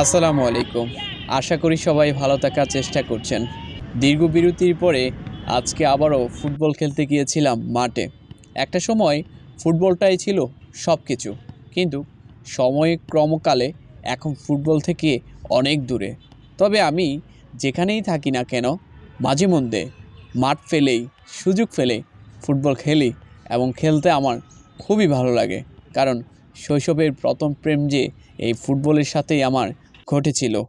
আসসালামু আলাইকুম। আশা করি সবাই ভালো থাকার চেষ্টা করছেন। দীর্ঘ বিরতির পরে আজকে আবারও ফুটবল খেলতে গিয়েছিলাম মাঠে। একটা সময় ফুটবলটাই ছিল সব কিছু কিন্তু সময় ক্রমকালে এখন ফুটবল থেকে অনেক দূরে। তবে আমি যেখানেই থাকি না কেন, মাঝে মধ্যে মাঠ ফেলেই, সুযোগ ফেলে ফুটবল খেলি এবং খেলতে আমার খুবই ভালো লাগে। কারণ শৈশবের প্রথম প্রেম যে এই ফুটবলের সাথেই আমার ঘটেছিল।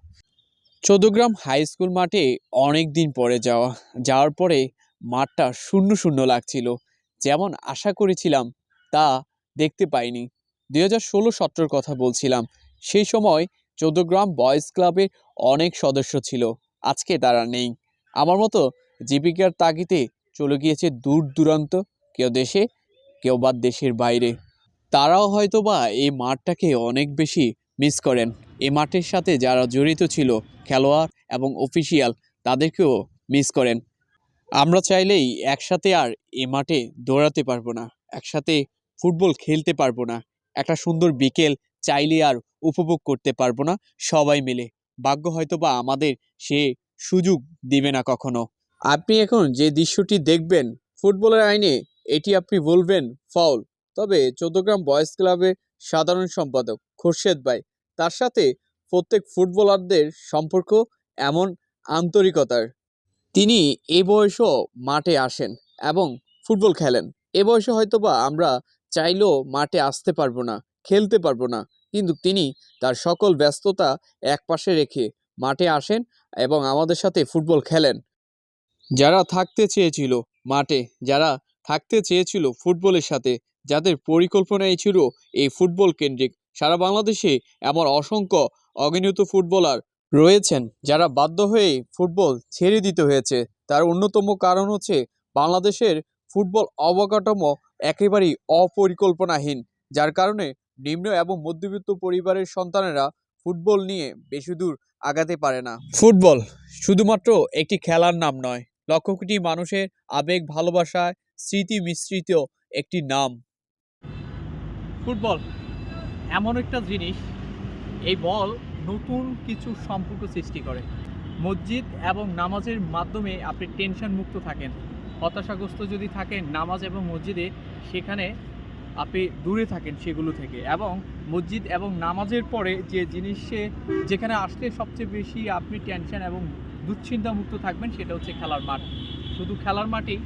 চৌদ্দগ্রাম হাই স্কুল মাঠে অনেক দিন পরে যাওয়া, যাওয়ার পরে মাঠটা শূন্য শূন্য লাগছিল। যেমন আশা করেছিলাম, তা দেখতে পাইনি। দুই হাজার ষোলো সতেরোর কথা বলছিলাম। সেই সময় চৌদ্দগ্রাম বয়েজ ক্লাবে অনেক সদস্য ছিল। আজকে তারা নেই। আমার মতো জীবিকার তাগিদে চলে গিয়েছে দূর দূরান্ত কেউ দেশে, কেউ বা দেশের বাইরে। তারাও হয়তো বা এই মাঠটাকে অনেক বেশি মিস করেন। এই মাঠের সাথে যারা জড়িত ছিল, খেলোয়াড় এবং অফিসিয়াল তাদেরকেও মিস করেন। আমরা চাইলেই একসাথে আর এ মাঠে দৌড়াতে পারব না, একসাথে ফুটবল খেলতে পারব না। একটা সুন্দর বিকেল চাইলে আর উপভোগ করতে পারব না সবাই মিলে। ভাগ্য হয়তো বা আমাদের সে সুযোগ দিবে না কখনো। আপনি এখন যে দৃশ্যটি দেখবেন, ফুটবলের আইনে এটি আপনি বলবেন ফাউল তবে চৌদ্দগ্রাম বয়েজ ক্লাবের সাধারণ সম্পাদক খোরশেদ ভাই, তার সাথে প্রত্যেক ফুটবলারদের সম্পর্ক এমন আন্তরিকতার। তিনি এ বয়সেও মাঠে আসেন এবং ফুটবল খেলেন। এ বয়সে হয়তোবা আমরা চাইলেও মাঠে আসতে পারব না, খেলতে পারব না, কিন্তু তিনি তার সকল ব্যস্ততা একপাশে রেখে মাঠে আসেন এবং আমাদের সাথে ফুটবল খেলেন। যারা থাকতে চেয়েছিল মাঠে, যারা থাকতে চেয়েছিল ফুটবলের সাথে। যাদের পরিকল্পনাই ছিল এই ফুটবল কেন্দ্রিক। সারা বাংলাদেশে এমন অসংখ্য অগণিত ফুটবলার রয়েছেন যারা বাধ্য হয়ে ফুটবল ছেড়ে দিতে হয়েছে। তার অন্যতম কারণ হচ্ছে বাংলাদেশের ফুটবল অবকাঠামো একেবারেই অপরিকল্পনাহীন। যার কারণে নিম্ন এবং মধ্যবিত্ত পরিবারের সন্তানেরা ফুটবল নিয়ে বেশি দূর আগাতে পারে না। ফুটবল শুধুমাত্র একটি খেলার নাম নয়, লক্ষ কোটি মানুষের আবেগ ভালোবাসায় স্মৃতি মিশ্রিত একটি নাম। ফুটবল, এমন একটা জিনিস, এই বল নতুন কিছু সম্পর্ক সৃষ্টি করে। মসজিদ এবং নামাজের মাধ্যমে আপনি টেনশন মুক্ত থাকেন। হতাশাগ্রস্ত যদি থাকেন, নামাজ এবং মসজিদে সেখানে আপনি দূরে থাকেন সেগুলো থেকে। এবং মসজিদ এবং নামাজের পরে যে জিনিসে, যেখানে আসলে সবচেয়ে বেশি আপনি টেনশন এবং দুশ্চিন্তা মুক্ত থাকবেন, সেটা হচ্ছে খেলার মাঠ। শুধু খেলার মাঠেই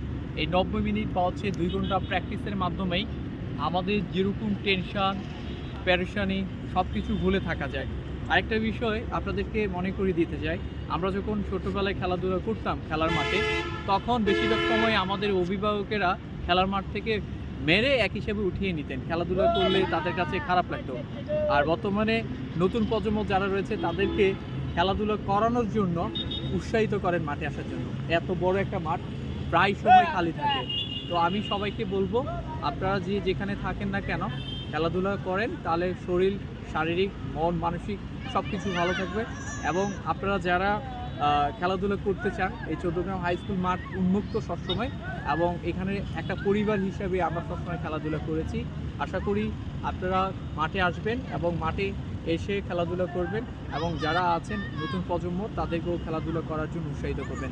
এই নব্বই মিনিট বা হচ্ছে দুই ঘণ্টা প্র্যাকটিসের মাধ্যমেই আমাদের যেরকম টেনশন প্যারেশানি সব কিছু ভুলে থাকা যায়। আরেকটা বিষয় আপনাদেরকে মনে করিয়ে দিতে চাই, আমরা যখন ছোটোবেলায় খেলাধুলা করতাম খেলার মাঠে, তখন বেশিরভাগ সময় আমাদের অভিভাবকেরা খেলার মাঠ থেকে মেরে এক হিসেবে উঠিয়ে নিতেন। খেলাধুলা করলে তাদের কাছে খারাপ লাগতো। আর বর্তমানে নতুন প্রজন্ম যারা রয়েছে, তাদেরকে খেলাধুলা করানোর জন্য উৎসাহিত করেন মাঠে আসার জন্য। এত বড় একটা মাঠ প্রায় সময় খালি থাকে। তো আমি সবাইকে বলব আপনারা যে যেখানে থাকেন না কেন খেলাধুলা করেন তাহলে শরীর শারীরিক মন মানসিক সব কিছু ভালো থাকবে। এবং আপনারা যারা খেলাধুলা করতে চান এই চৌদ্দগ্রাম হাই স্কুল মাঠ উন্মুক্ত সবসময় এবং এখানে একটা পরিবার হিসাবে আমরা সবসময় খেলাধুলা করেছি। আশা করি আপনারা মাঠে আসবেন এবং মাঠে এসে খেলাধুলা করবেন এবং যারা আছেন নতুন প্রজন্ম তাদেরকেও খেলাধুলা করার জন্য উৎসাহিত করবেন।